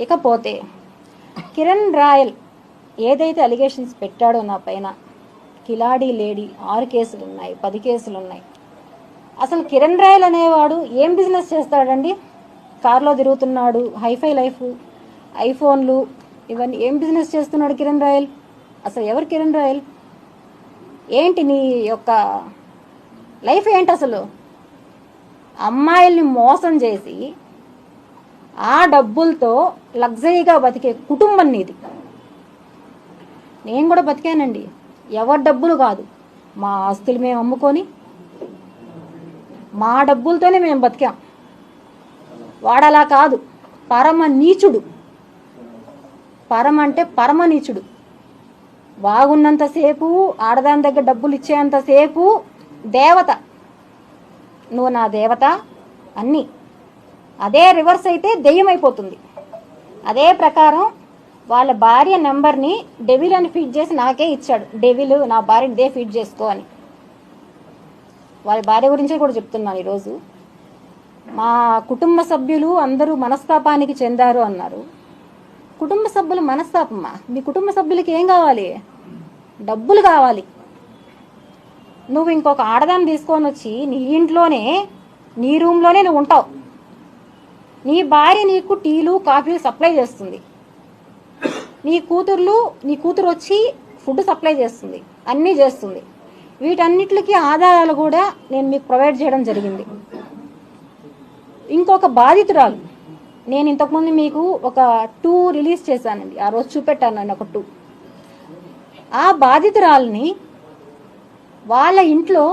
ఇకపోతే కిరణ్ రాయల్ ఏదైతే అలిగేషన్స్ పెట్టాడో నా పైన కిలాడీ లేడీ ఆరు కేసులు ఉన్నాయి పది కేసులు ఉన్నాయి అసలు కిరణ్ రాయల్ అనేవాడు ఏం బిజినెస్ చేస్తాడండి? కార్లో తిరుగుతున్నాడు హైఫై లైఫ్ ఐఫోన్లు ఇవన్నీ ఏం బిజినెస్ చేస్తున్నాడు కిరణ్ రాయల్? అసలు ఎవరు కిరణ్ రాయల్? ఏంటి నీ యొక్క లైఫ్ ఏంటి అసలు? అమ్మాయిల్ని మోసం చేసి ఆ డబ్బులతో లగ్జరీగా బతికే కుటుంబం నీది. నేను కూడా బతికానండి. ఎవరి డబ్బులు కాదు. మా ఆస్తులు మేము అమ్ముకొని మా డబ్బులతోనే మేము బతికాం. వాడలా కాదు. పరమ నీచుడు. పరమ అంటే పరమ నీచుడు. బాగున్నంతసేపు ఆడదాని దగ్గర డబ్బులు ఇచ్చేంతసేపు దేవత. నువ్వు నా దేవత అన్నీ. అదే రివర్స్ అయితే దెయ్యం అయిపోతుంది అదే ప్రకారం వాళ్ళ భార్య నెంబర్ని డెవిల్ అని ఫీడ్ చేసి నాకే ఇచ్చాడు. డెవిల్ నా భార్యని దే ఫీడ్ చేసుకో అని. వాళ్ళ భార్య గురించి కూడా చెప్తున్నాను ఈరోజు. మా కుటుంబ సభ్యులు అందరూ మనస్తాపానికి చెందారు అన్నారు. కుటుంబ సభ్యులు మనస్తాపమా? మీ కుటుంబ సభ్యులకి ఏం కావాలి? డబ్బులు కావాలి. నువ్వు ఇంకొక ఆడదాన్ని తీసుకొని వచ్చి నీ ఇంట్లోనే నీ రూమ్లోనే నువ్వు ఉంటావు. నీ భార్య నీకు టీలు కాఫీలు సప్లై చేస్తుంది. నీ కూతుర్లు నీ కూతురు వచ్చి ఫుడ్ సప్లై చేస్తుంది అన్నీ చేస్తుంది. వీటన్నిటికి ఆధారాలు కూడా నేను మీకు ప్రొవైడ్ చేయడం జరిగింది. ఇంకొక బాధితురాలు. నేను ఇంతకుముందు మీకు ఒక టూ రిలీజ్ చేశానండి. ఆ రోజు చూపెట్టాను ఒక టూ. ఆ బాధితురాల్ని వాళ్ళ ఇంట్లో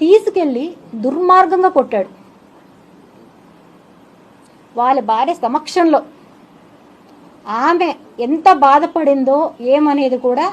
తీసుకెళ్ళి దుర్మార్గంగా కొట్టాడు. వాళ్ళ భార్య సమక్షంలో. ఆమె ఎంత బాధపడిందో ఏమనేది కూడా